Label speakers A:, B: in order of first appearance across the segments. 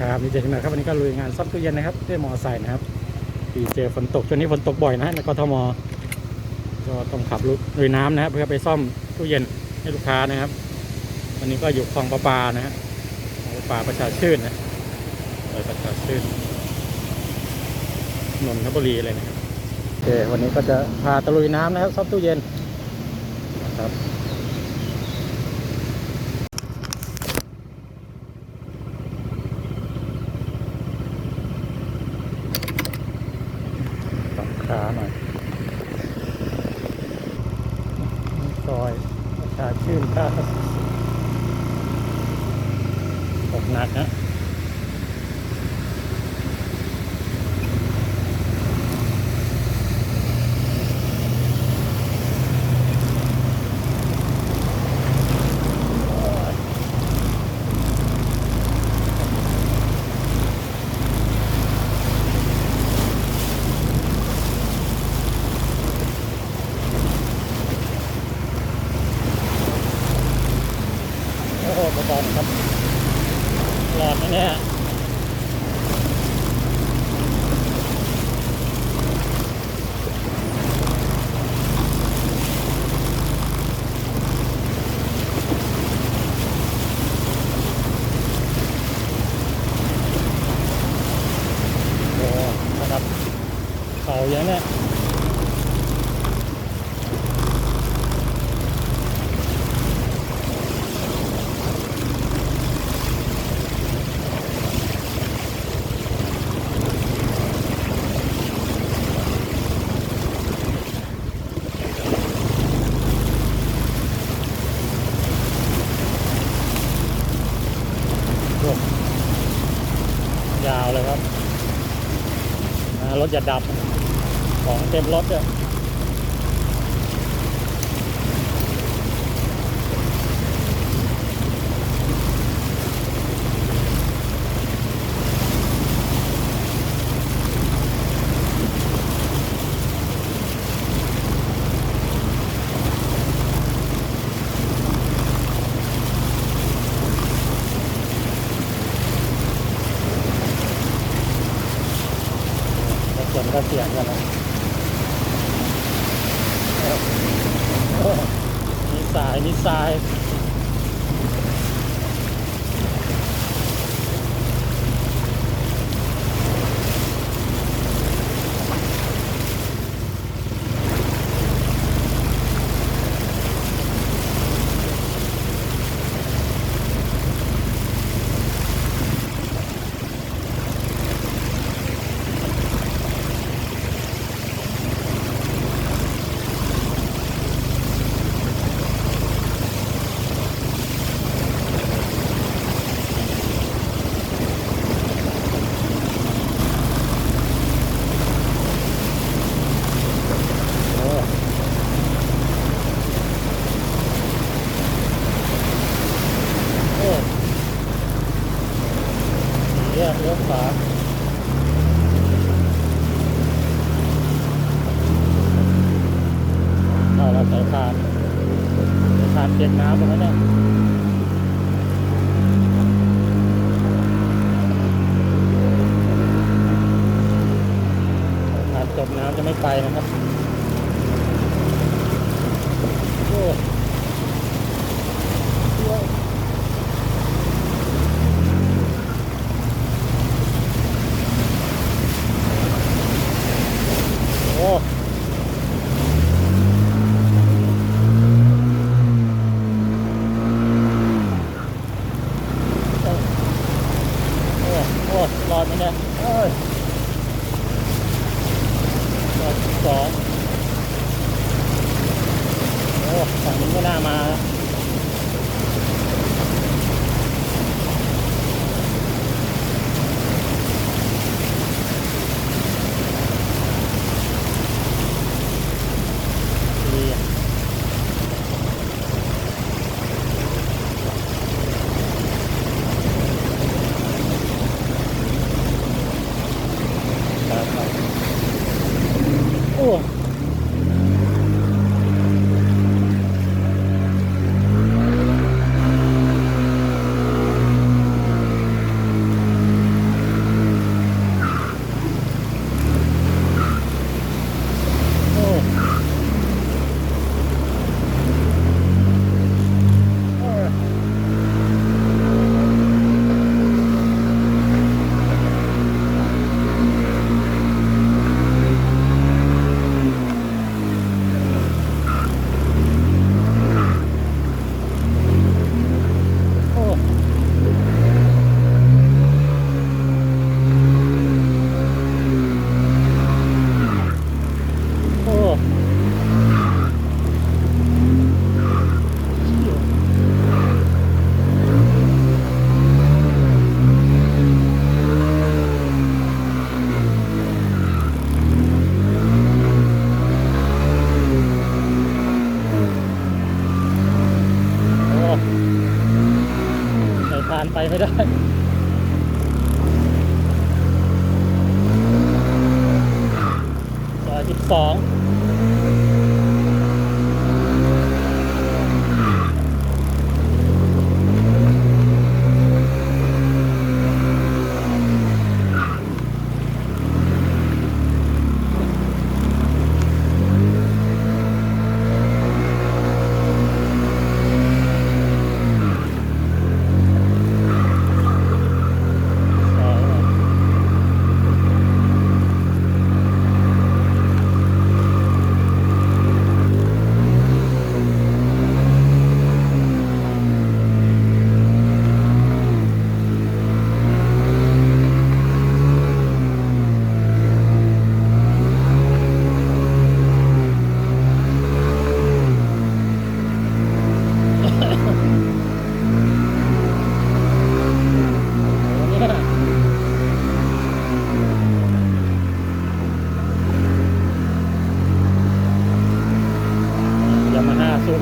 A: ครับนี่เจอกันนะครับวันนี้ก็ลุยงานซ่อมตู้เย็นนะครับด้วยมอไซค์นะครับทีเจอฝนตกช่วงนี้ฝนตกบ่อยนะในกทมก็ต้องขับลุยน้ำนะครับ เพื่อไปซ่อมตู้เย็นให้ลูกค้านะครับวันนี้ก็อยู่คลองประปานะฮะประปาประชาชื่นนะซอยประชาชื่นนนทบุรีเลยนะครับโอเควันนี้ก็จะพาตะลุยน้ำนะครับซ่อมตู้เย็นนะครับ สองขาหน่อย ซอยประชาชื่นท่าตกหนักนะโอ้โหเบาๆนะครับหลอดนะเนี่ยโอ้นะครับเขาอย่างเนี้ย รวมยาวเลยครับ จะดับของเต็มรถเนี่ยรถยนต์ก็เสียงกันนะโอ้นี่สายนี่สาย โอ้โอ้เลี้ยวเลี้ยวขวาเอาละสายพานสายพานเปียกน้ำหมดแล้วเนี่ยสายพา นจมน้ำจะไม่ไปนะครับ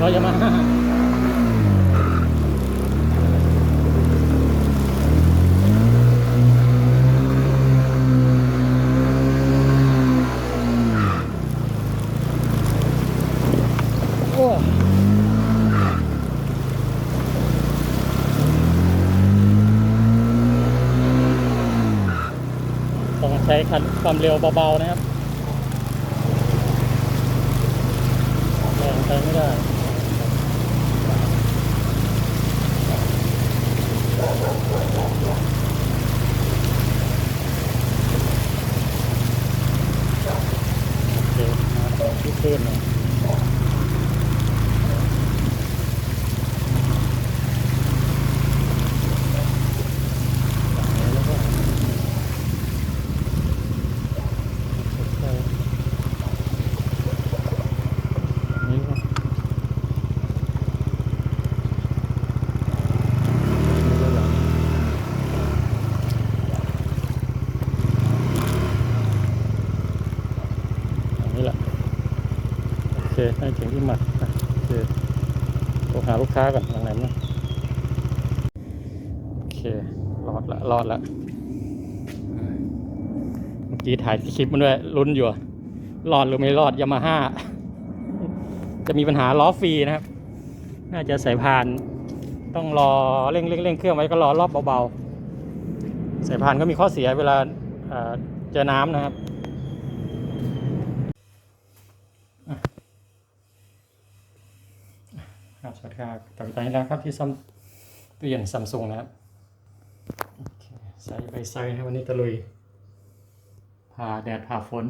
A: มาฮ่าสูงเขายามาฮ่าต้องใช้คันความเร็วเบาๆนะครับแรงไปไม่ได้ โอเคมา ต่อที่คลื่นหน่อยแล้วก็นี่ก็อันนี้แหละ โอเคให้ถึงที่หมัดอะโอเคโทรหาลูกค้าก่อนหลังไหนมั้งโอเครอดละรอดละเมื่อกี้ถ่ายคลิปมันด้วยลุ้นอยู่รอดหรือไม่รอดยามาฮ่าจะมีปัญหาล้อฟรีนะครับ น่าจะสายพาน ต้องรอเร่งเร่งเร่งเครื่องไว้ก็รอรอบเบาๆสายพานก็มีข้อเสียเวลาเอ่อเจอน้ำนะครับ ครับต่อไปนี้แล้วครับที่ซ่อมตู้เย็นซัมซุงนะครับใส่ใบไซนะครับวันนี้ตะลุยผ่าแดดผ่าฝน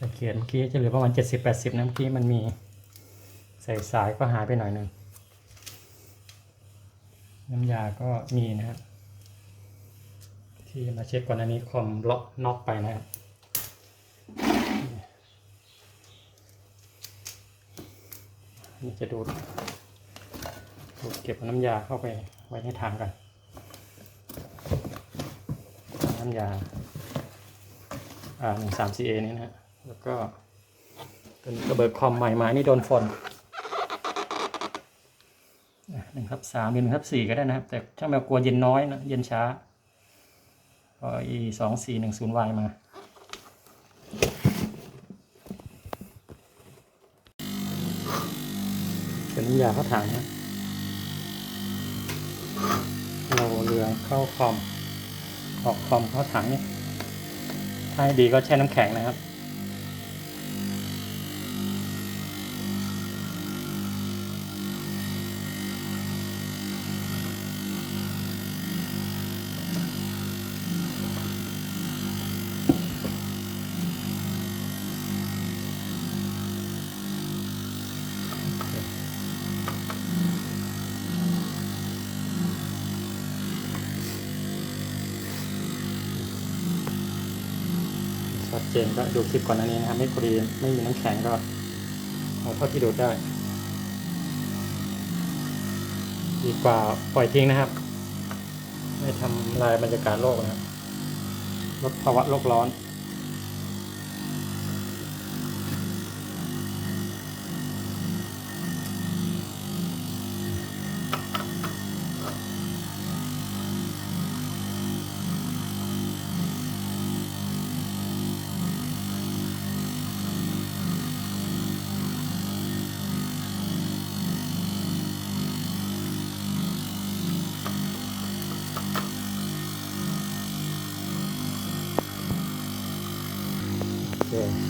A: สังเกตเมื่อกี้จะเหลือประมาณเจ็ดสิบแปดสิบนะเมื่อกี้มันมีใส่สายก็หายไปหน่อยหนึ่งน้ำยาก็มีนะครับ ที่มาเช็คก่อนอันนี้คอมล็อกน็อกไปนะครับ นี่จะดูดดูดเก็บน้ำยาเข้าไปไว้ในถังกันน้ำยาอ่าหนึ่งสามซีเอนี่นะฮะแล้วก็เป็นระเบิดคอมใหม่มานี่โดนฝนหนึ่งครับสามหรือหนึ่งครับสี่ก็ได้นะครับ แต่ช่างแมวกลัวเย็นน้อยนะ เย็นช้าก็อีสองสี่หนึ่งศูนย์วายมา เป็นน้ำยาเข้าถังนะเราเรือเข้าคอม ออกคอมเข้าถังนี่ถ้าให้ดีก็แช่น้ำแข็งนะครับ ดเจนก็ดูคลิปก่อนอันนี้นะครับ ไม่พอดีไม่มีน้ำแข็งก็เอาเท่าที่ดูได้ ดีกว่าปล่อยทิ้งนะครับ ไม่ทำลายบรรยากาศโลกนะครับลดภาวะโลกร้อน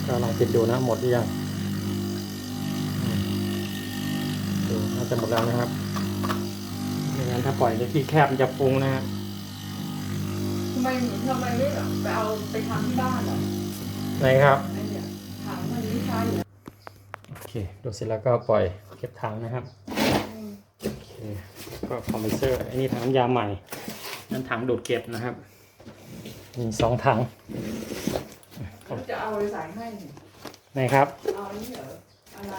A: ก็ลองปิดดูนะหมดหรือยังอืมดูน่าจะหมดแล้วนะครับไม่งั้นถ้าปล่อยในที่แคบมันจะฟุ้งนะฮะ
B: ทำไมทำไมไม่แบบไปเอาไปทำที่บ้านเหรอ
A: ไหนครับ
B: ไอ้เนี่ยถังมันไม่ใช่เหรอ
A: โอเคดูเสร็จแล้วก็ปล่อยเก็บถังนะครับ
B: อืม
A: โอเคก็คอมเพรสเซอร์อันนี้ถังน้ำยาใหม่นั่นถังดูดเก็บนะครับมีสองถัง
B: จะ เอาอะไรใส่ให้เนี่ย
A: ไหนครับ
B: เอาอันนี้เหรออะไร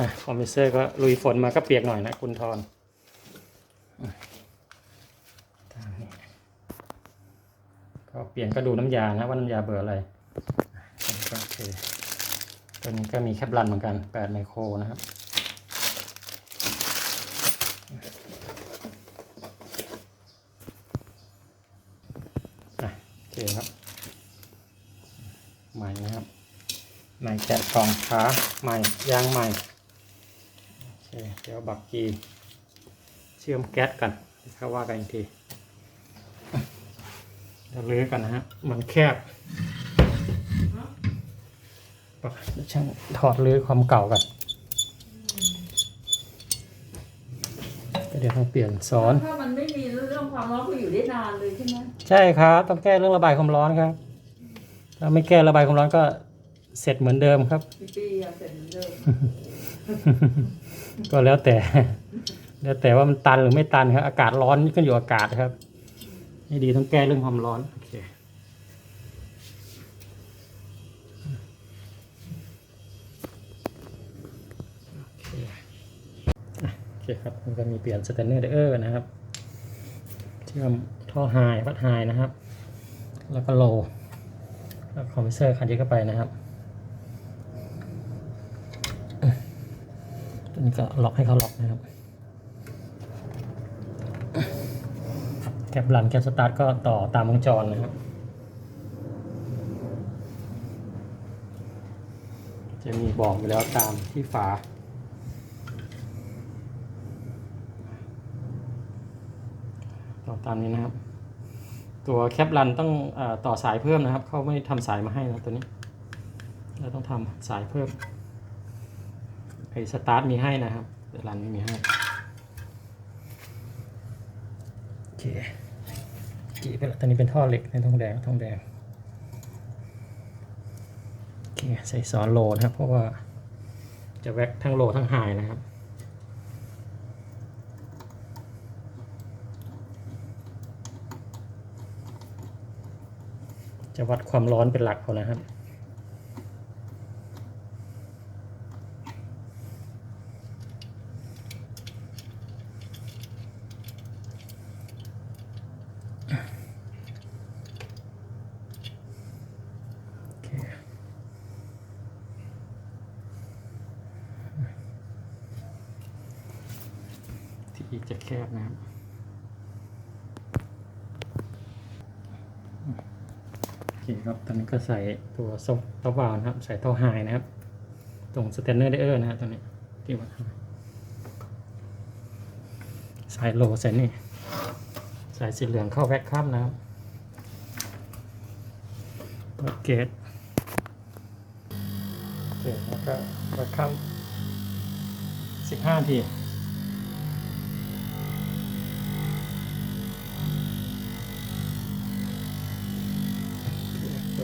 A: อะคอมเพรสเซอร์ก็ลุยฝนมาก็เปียกหน่อยนะคุณทอนอะทางนี้ก็เปลี่ยนก็ดูน้ำยานะว่าน้ำยาเบอร์อะไรอะก็โอเคตัวนี้ก็มีแคปรันเหมือนกัน 8 ไมโครนะครับ อะโอเคครับ ใหม่นะครับ ใหม่แกะกล่องขาใหม่ยางใหม่โอเคเดี๋ยวบักกีเชื่อมแก๊สกันเข้าว่ากันอีกทีเดี๋ยวลื้อกันนะฮะ มันแคบช่างถอดลื้อความเก่ากันก็เดี๋ยวต้องเปลี่ยนซ้อน
B: ถ้ามันไม่มีเรื่องความร้อนก็อยู่ได้นานเลยใช่ไหม
A: ใช่ครับ ต้องแก้เรื่องระบายความร้อนครับ ถ้าไม่แก้ระบายความร้อนก็ เสร็จเหมือนเดิมครับ
B: กี่ปีอะเสร็จเหมือนเดิม
A: ก็แล้วแต่ แล้วแต่ว่ามันตันหรือไม่ตันครับ อากาศร้อนขึ้นอยู่กับอากาศครับนี่ดีต้องแก้เรื่องความร้อนโอเคโอเคอะโอเคครับมันก็มีเปลี่ยนสแตนเนอร์เดอร์นะครับเชื่อมท่อไฮวัดไฮนะครับ แล้วก็โลแล้วคอมเพรสเซอร์คันนี้เข้าไปนะครับ ตัวนี้ก็ล็อกให้เขาล็อกนะครับแคปรันแคปสตาร์ทก็ต่อตามวงจรนะครับจะมีบอกอยู่แล้วตามที่ฝาต่อตามนี้นะครับ ตัวแคปรันต้องอต่อสายเพิ่มนะครับ เขาไม่ทำสายมาให้นะตัวนี้ เราต้องทำสายเพิ่ม ไอ้สตาร์ทมีให้นะครับแต่รันไม่มีให้โอเคจีไปแล้วตอนนี้เป็นท่อเหล็กในทองแดงทองแดงโอเคใส่ซอนโลนะครับ เพราะว่าจะแว็กทั้งโลทั้งไฮนะครับจะวัดความร้อนเป็นหลักเอานะครับ โอเคที่จะแคบนะครับ โอเคครับ ต อนนี้ก็ใส่ตัวซอฟต์วาล์วนะครับ ใส่ท่อไฮนะครับ ตรงสแตนเนอร์เดอร์นะครับตัวนี้ที่วัดสายโลใส่นี่สายสีเหลืองเข้าแว็กคัมนะครับเปิดเกตโอเคแล้วก็แว็กคัมสิบห้าที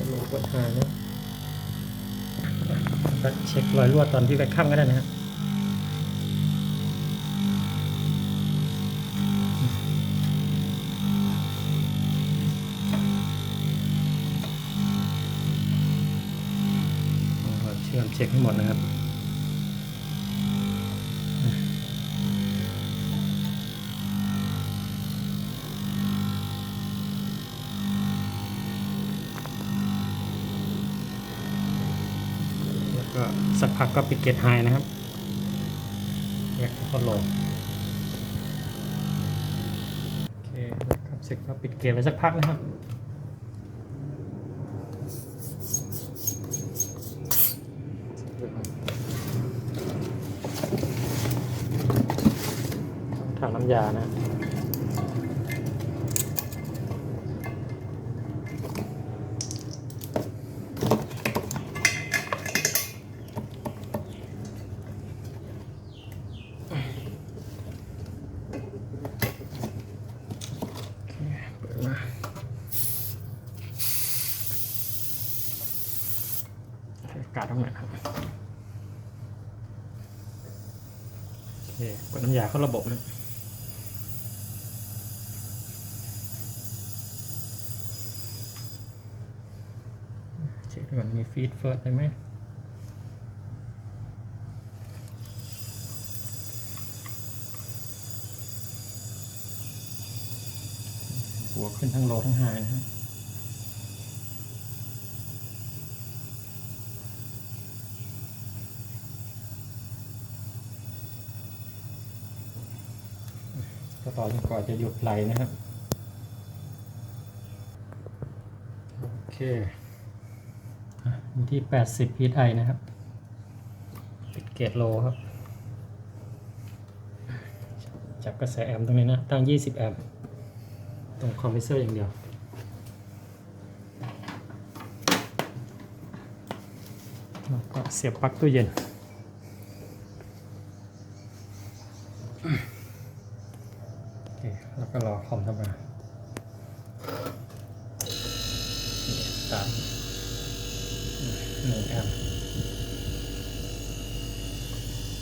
A: ตัวโลกดหายนะก็เช็ครอยรั่วตอนที่ไปข้ามก็ได้นะครับเราเชื่อมเช็คให้หมดนะครับ สักพักก็ปิดเกตไฮนะครับแยกก็ลงโอเคครับเสร็จก็ปิดเกตไว้สักพักนะครับถังน้ำยานะ โากาศตรงไหนครับโอเคกดน้ำยาเข้าระบบเลยเช็คดูก่อนมีฟีดเฟิร์สได้ไหมหัวขึ้นทั้งโลทั้งไฮนะครับ จนกว่าจะหยุดไหลนะครับ โอเคอะอยู่ที่ 80 psi นะครับปิดเกตโลครับ จับกระแสแอมป์ตรงนี้นะ ตั้ง 20 แอมป์ตรงคอมเพรสเซอร์อย่างเดียวแล้วก็เสียบปลั๊กตู้เย็น โอเค แล้วก็รอคอมทำงานนี่ตามหนึ่งแอมป์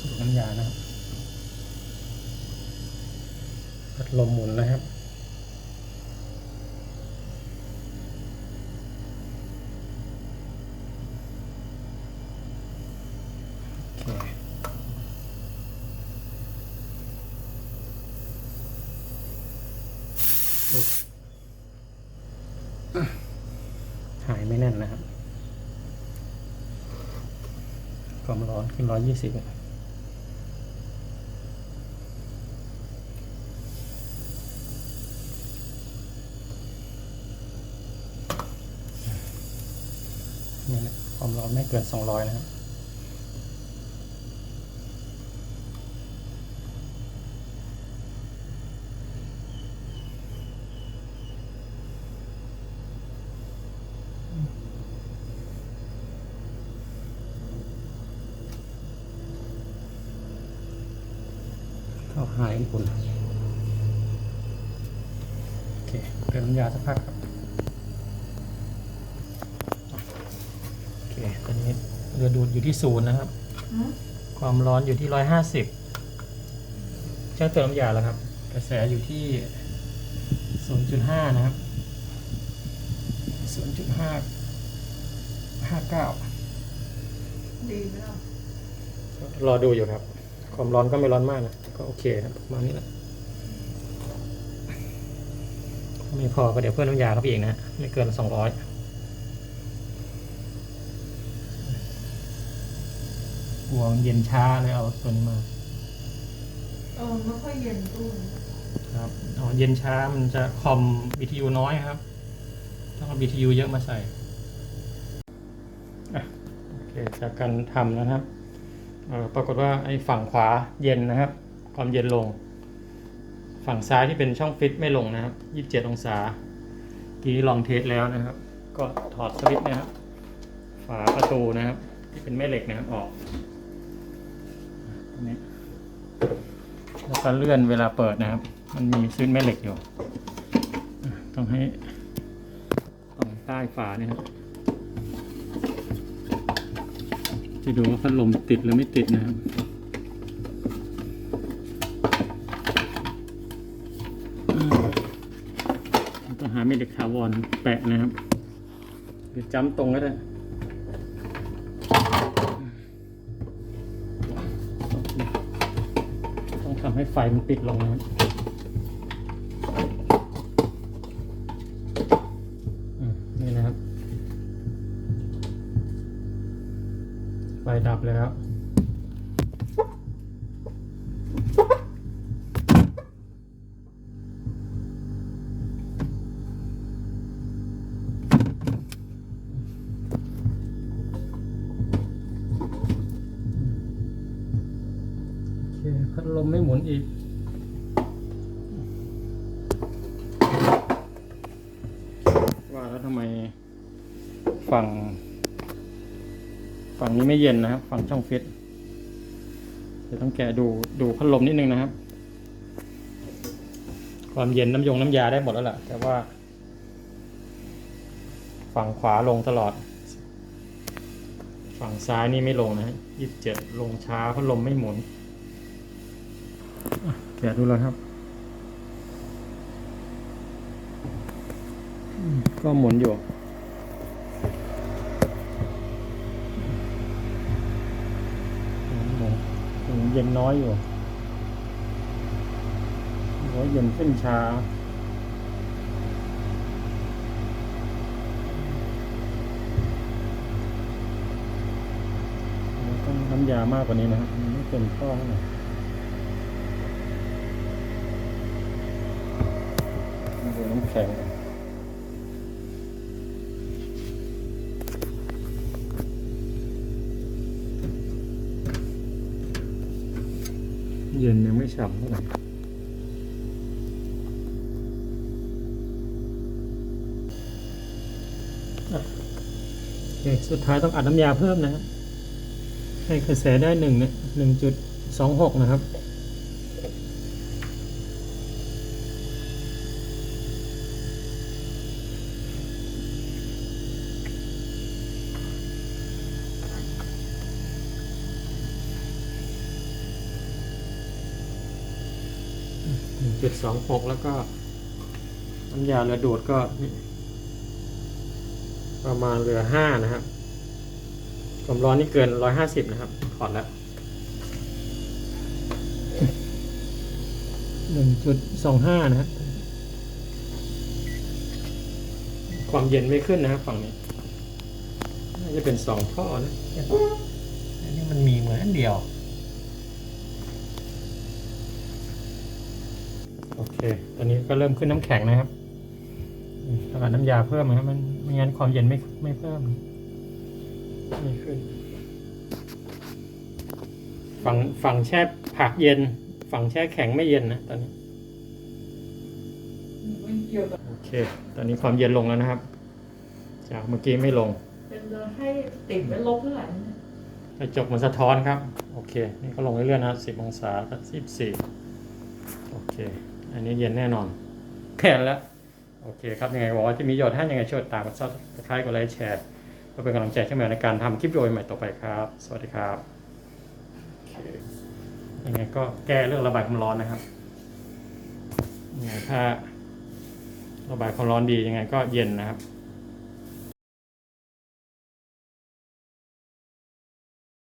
A: ดูน้ำยานะครับพัดลมหมุนนะครับ โอเค หาย ไม่แน่นนะครับความร้อนขึ้นร้อยยี่สิบนี่นะความร้อนไม่เกินสองร้อยนะครับ หายอุ่นโอเคเติมน้ำยาสักพักครับโอเคตอนนี้เรือดูดอยู่ที่ศูนย์นะครับ
B: อืม
A: ความร้อนอยู่ที่ร้อยห้าสิบช่างเติมน้ำยาแล้วครับ กระแสอยู่ที่ศูนย์จุดห้านะครับศูนย์จุดห้าห้าเก้า
B: ดีไหมล่ะ
A: รอดูอยู่ครับ ความร้อนก็ไม่ร้อนมากนะ ก็โอเคครับประมาณนี้แหละไม่พอก็เดี๋ยวเพิ่มน้ำยาเข้าไปอีกนะไม่เกินสองร้อยกลัวมันเย็นช้าเลยเอาตัวนี้มา
B: เออไม่ค่อยเย็นตู้นี้
A: ครับอ๋อเย็นช้ามันจะคอม BTU น้อยครับ ต้องเอา BTU เยอะมาใส่อะโอเคจากการทำนะครับเอ่อปรากฏว่าไอ้ฝั่งขวาเย็นนะครับ ความเย็นลง ฝั่งซ้ายที่เป็นช่องฟิตไม่ลงนะครับ 27 องศา ทีนี้ลองเทสแล้วนะครับ ก็ถอดสวิตช์นะครับ ฝาประตูนะครับ ที่เป็นแม่เหล็กนะครับออกนี้แล้วก็เลื่อนเวลาเปิดนะครับ มันมีซื้อแม่เหล็กอยู่ ต้องให้ตรงใต้ฝาเนี่ยครับจะดูว่าพัดลมติดหรือไม่ติดนะครับ หาแม่เหล็กถาวรแปะนะครับหรือจำตรงก็ได้ต้องทำให้ไฟมันปิดลงนะครับนี่นะครับ ไฟดับเลย ทำไมฝั่ง ฝั่งนี้ไม่เย็นนะครับ ฝั่งช่องฟิตเดี๋ยวต้องแกะดูดูพัดลมนิดนึงนะครับ ความเย็นน้ำยงน้ำยาได้หมดแล้วล่ะ แต่ว่า ฝั่งขวาลงตลอด ฝั่งซ้ายนี่ไม่ลงนะฮะยี่สิบเจ็ดลงช้าพราะลมไม่หมุนแกะดูแล้วครับอืม ก็หมุนอยู่หมุนเย็นน้อยอยู่หัวเย็นขึ้นช้าต้องน้ำยามากกว่านี้นะครับมันไม่เต็มข้อเท่าไหร่ดูน้ำแข็ง เย็นยังไม่ฉ่ำเท่าไหร่โอเคสุดท้ายต้องอัดน้ำยาเพิ่มนะครับให้กระแสได้หนึ่งเนี่ยหนึ่งจุดสองหกนะครับ จุดสองหกแล้วก็น้ำยาเรือดูดก็นี่ประมาณเรือห้านะครับความร้อนนี่เกินร้อยห้าสิบนะครับถอดแล้วหนึ่งจุดสองห้านะฮะความเย็นไม่ขึ้นนะครับฝั่งนี้น่าจะเป็นสองท่อนะอันนี้มันมีเหมือนอันเดียว โอเค ตอนนี้ก็เริ่มขึ้นน้ำแข็งนะครับถ้ากับน้ำยาเพิ่มนะครับมันไม่งั้นความเย็นไม่ไม่เพิ่มไม่ขึ้นฝั่งฝั่งแช่ผักเย็น ฝั่งแช่แข็งไม่เย็นนะตอนนี้
B: มันเกี่ยวกับ
A: โอเค ตอนนี้ความเย็นลงแล้วนะครับ จากเมื่อกี้ไม่ลง
B: เป็นเรือให้ติดไว้ลบเท่าไหร่เนี่ย
A: กระจกมันสะท้อนครับ โอเค นี่ก็ลงเรื่อยๆนะสิบองศาสิบสี่โอเค อันนี้เย็นแน่นอนแค่นั้นแล้ว โอเคครับ ยังไงบอกว่าจะมีประโยชน์ให้ยังไงช่วยตามกดซับสไครต์กดไลค์แชร์เพื่อเป็นกำลังใจให้แมวในการทำคลิปวิดีโอใหม่ต่อไปครับ สวัสดีครับโอเคยังไงก็แก้เรื่องระบายความร้อนนะครับยังไงถ้าระบายความร้อนดียังไงก็เย็นนะครับ